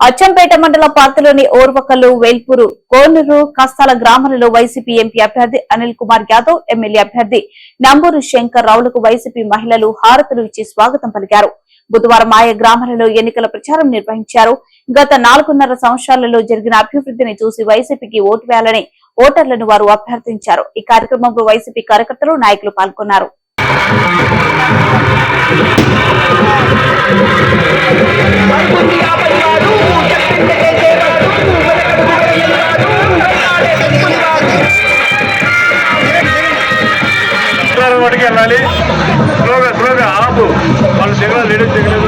అచ్చంపేట మండల పార్టీలోని ఓర్వకల్లు వేల్పూరు కోనూరు కస్తాల గ్రామాలలో వైసీపీ ఎంపీ అభ్యర్థి అనిల్ కుమార్ యాదవ్ ఎమ్మెల్యే అభ్యర్థి నంబూరు శంకర్ రావులకు వైసీపీ మహిళలు హారతులు ఇచ్చి స్వాగతం పలికారు. బుధవారం ఆయా గ్రామాలలో ఎన్నికల ప్రచారం నిర్వహించారు. గత నాలుగున్నర సంవత్సరాలలో జరిగిన అభివృద్ధిని చూసి వైసీపీకి ఓటు వేయాలని ఓటర్లను వారు అభ్యర్థించారు. ఈ కార్యక్రమంలో వైసీపీ కార్యకర్తలు నాయకులు పాల్గొన్నారు. సిగ్నల్ మటుకు వెళ్ళాలి. స్లోగా స్లోగా ఆపు. వాళ్ళు సిగ్నల్ లేడీ సిగ్నల్